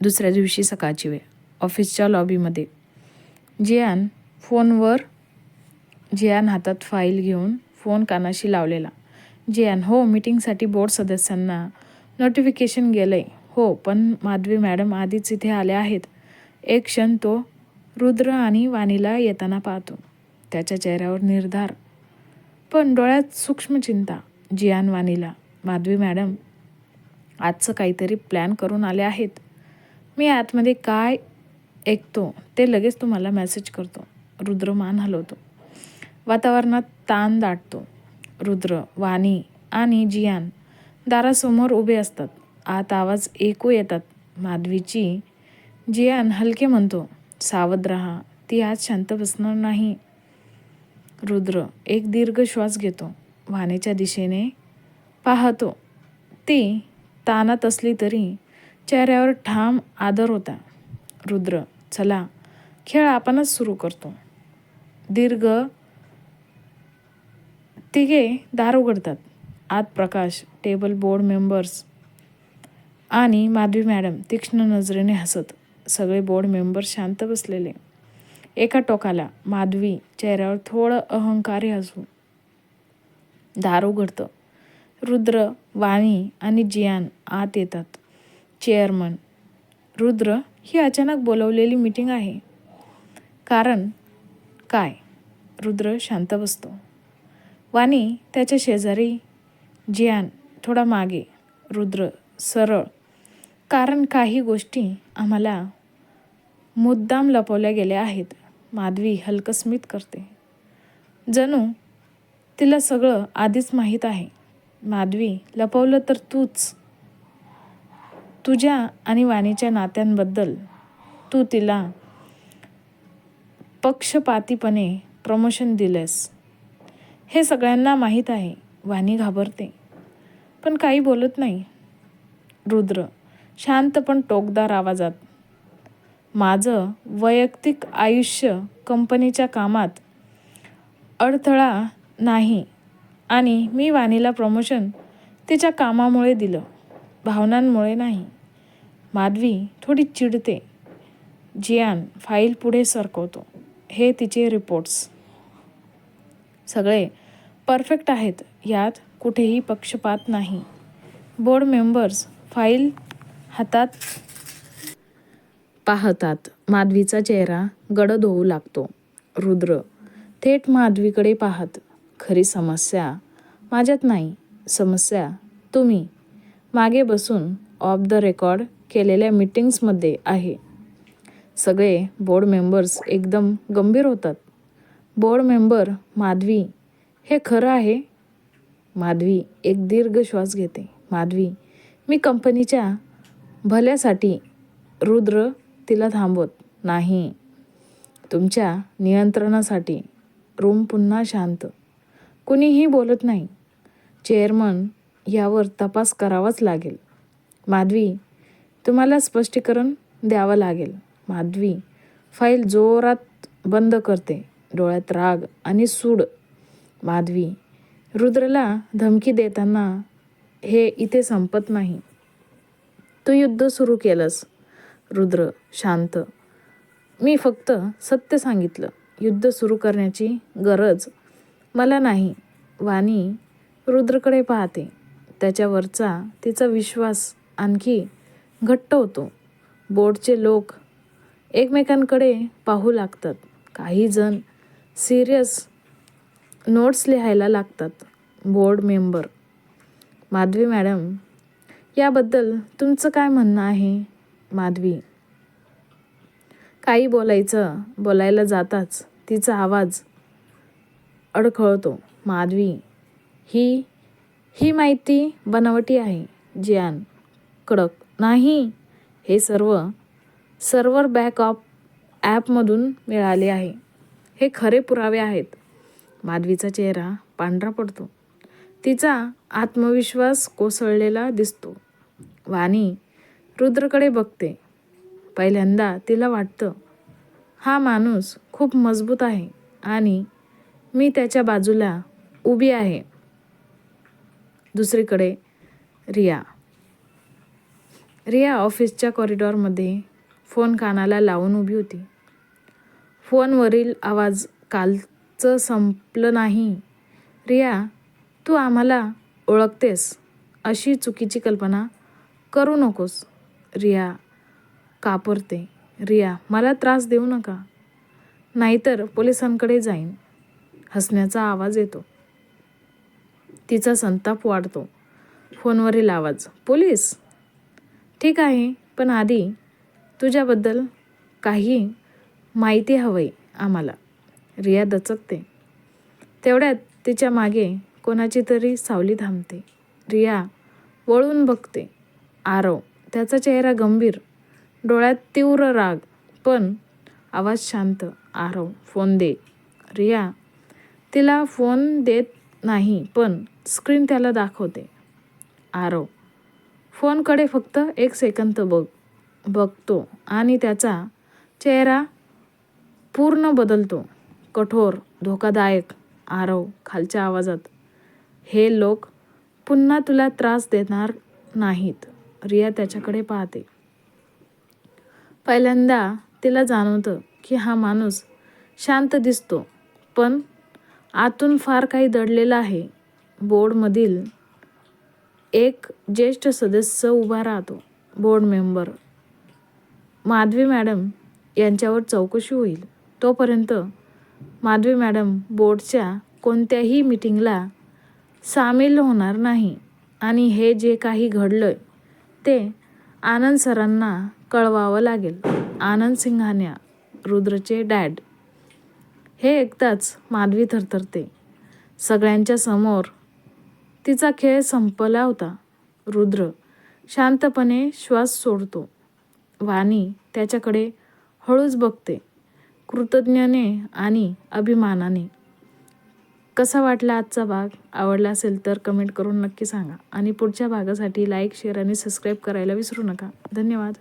दुसऱ्या दिवशी सकाळची वेळ. ऑफिसच्या लॉबीमध्ये. जियान फोनवर जियान हातात फाईल घेऊन फोन कानाशी लावलेला. जियान हो मीटिंगसाठी बोर्ड सदस्यांना नोटिफिकेशन गेलं आहे हो पण माधवी मॅडम आधीच इथे आल्या आहेत. एक क्षण तो रुद्र आणि वाणीला येताना पाहतो. त्याच्या चेहऱ्यावर निर्धार. पण डोळ्यात सूक्ष्म चिंता. जियान वाणीला माधवी मॅडम आजचं काहीतरी प्लॅन करून आले आहेत. मी आतमध्ये काय ऐकतो ते लगेच तुम्हाला मेसेज करतो. रुद्र मान हलवतो. वातावरणात ताण दाटतो. रुद्र वाणी आणि जियान दारासमोर उभे असतात. आत आवाज ऐकू येतात. माधवीची जियान हलके म्हणतो सावध राहा ती आज शांत बसणार नाही. रुद्र एक दीर्घ श्वास घेतो. वाणीच्या दिशेने पाहतो. ती तानात असली तरी चेहऱ्यावर ठाम आदर होता. रुद्र चला खेळ आपणच सुरू करतो. दीर्घ तिघे दार उघडतात. आत प्रकाश टेबल बोर्ड मेंबर्स आणि माधवी मॅडम तीक्ष्ण नजरेने हसत. सगळे बोर्ड मेंबर शांत बसलेले. एका टोकाला माधवी चेहऱ्यावर थोडं अहंकारी हसू. दार उघडतं. रुद्र वाणी आणि जियान आत येतात. चेअरमन. रुद्र ही अचानक बोलवलेली मीटिंग आहे. कारण काय? रुद्र शांत बसतो. वाणी त्याच्या शेजारी जियान थोडा मागे. रुद्र सरळ. कारण काही गोष्टी आम्हाला मुद्दाम लपवल्या गेल्या आहेत. माधवी हलकस्मित करते. जणू तिला सगळं आधीच माहीत आहे. माधवी लपवलं तर तूच. तुझ्या आणि वाणीच्या नात्यांबद्दल तू तिला पक्षपातीपणे प्रमोशन दिलेस हे सगळ्यांना माहीत आहे. वाणी घाबरते. पण काही बोलत नाही. रुद्र शांत पण टोकदार आवाजात. माझं वैयक्तिक आयुष्य कंपनीच्या कामात अडथळा नाही आणि मी वाणीला प्रमोशन तिच्या कामामुळे दिलं. भावनांमुळे नाही. माधवी थोडी चिडते. जियान फाईल पुढे सरकवतो. हे तिचे रिपोर्ट्स सगळे परफेक्ट आहेत. यात कुठेही पक्षपात नाही. बोर्ड मेंबर्स फाईल हातात पाहतात. माधवीचा चेहरा गडद होऊ लागतो. रुद्र थेट माधवीकडे पाहत खरी समस्या माझ्यात नाही. समस्या तुम्ही. मागे बसून ऑफ द रेकॉर्ड केलेल्या मीटिंग्समध्ये आहे. सगळे बोर्ड मेंबर्स एकदम गंभीर होतात. बोर्ड मेंबर माधवी हे खरं आहे? माधवी एक दीर्घ श्वास घेते. माधवी मी कंपनीच्या भल्यासाठी रुद्र तिला थांबवत नाही. तुमच्या नियंत्रणासाठी रूम पुन्हा शांत. कुणीही बोलत नाही. चेअरमन यावर तपास करावाच लागेल. माधवी तुम्हाला स्पष्टीकरण द्यावं लागेल. माधवी फाईल जोरात बंद करते. डोळ्यात राग आणि सूड. माधवी रुद्रला धमकी देताना हे इथे संपत नाही. तू युद्ध सुरू केलंस. रुद्र शांत. मी फक्त सत्य सांगितलं. युद्ध सुरू करण्याची गरज मला नाही. वाणी रुद्रकडे पाहते. त्याच्यावरचा तिचा विश्वास आणखी घट्ट होतो. बोर्डचे लोक एकमेकांकडे पाहू लागतात. काही जण सिरियस नोट्स लिहायला लागतात. बोर्ड मेंबर माधवी मॅडम याबद्दल तुमचं काय म्हणणं आहे? माधवी. काही बोलायचं बोलायला जाताच तिचा आवाज अडखळतो. माधवी ही ही माहिती बनावटी आहे. जियान कडक. नाही. हे सर्व सर्व्हर बॅक ऑफ ॲपमधून मिळाले आहे. हे खरे पुरावे आहेत. माधवीचा चेहरा पांढरा पडतो. तिचा आत्मविश्वास कोसळलेला दिसतो. वाणी रुद्रकडे बघते. पहिल्यांदा तिला वाटतं हा माणूस खूप मजबूत आहे आणि मी त्याच्या बाजूला उभी आहे. दुसरीकडे रिया. रिया ऑफिसच्या कॉरिडॉरमध्ये फोन कानाला लावून उभी होती. फोनवरील आवाज कालचं संपलं नाही. रिया तू आम्हाला ओळखतेस अशी चुकीची कल्पना करू नकोस. रिया कापरते. रिया मला त्रास देऊ नका. नाहीतर पोलिसांकडे जाईन. हसण्याचा आवाज येतो. तिचा संताप वाढतो. फोनवरील आवाज पोलीस ठीक आहे पण आधी तुझ्याबद्दल काही माहिती हवी आम्हाला. रिया दचकते. तेवढ्यात तिच्यामागे कोणाची तरी सावली थांबते. रिया वळून बघते. आरव त्याचा चेहरा गंभीर डोळ्यात तीव्र राग पण आवाज शांत. आरव फोन दे. रिया तिला फोन देत नाही पण स्क्रीन त्याला दाखवते. आरव फोनकडे फक्त एक सेकंद बघ बघतो आणि त्याचा चेहरा पूर्ण बदलतो. कठोर धोकादायक आरव खालच्या आवाजात. हे लोक पुन्हा तुला त्रास देणार नाहीत रिया त्याच्याकडे पाहते. पहिल्यांदा तिला जाणवतं की हा माणूस शांत दिसतो पण आतून फार काही दडलेलं आहे. बोर्डमधील एक ज्येष्ठ सदस्य उभा राहतो बोर्ड मेंबर माधवी मॅडम यांच्यावर चौकशी होईल. तोपर्यंत माधवी मॅडम बोर्डच्या कोणत्याही मिटिंगला सामील होणार नाही. आणि हे जे काही घडलं ते आनंद सरांना कळवावं लागेल. आनंद सिंघान्या रुद्रचे डॅड हे ऐकताच माधवी थरथरते. सगळ्यांच्या समोर तिचा खेळ संपला होता. रुद्र शांतपणे श्वास सोडतो. वाणी त्याच्याकडे हळूच बघते. कृतज्ञने आणि अभिमानाने. कसा वाटला आजचा भाग? आवडला असेल तर कमेंट करून नक्की सांगा. आणि पुढच्या भागासाठी लाईक शेअर आणि सबस्क्राईब करायला विसरू नका. धन्यवाद.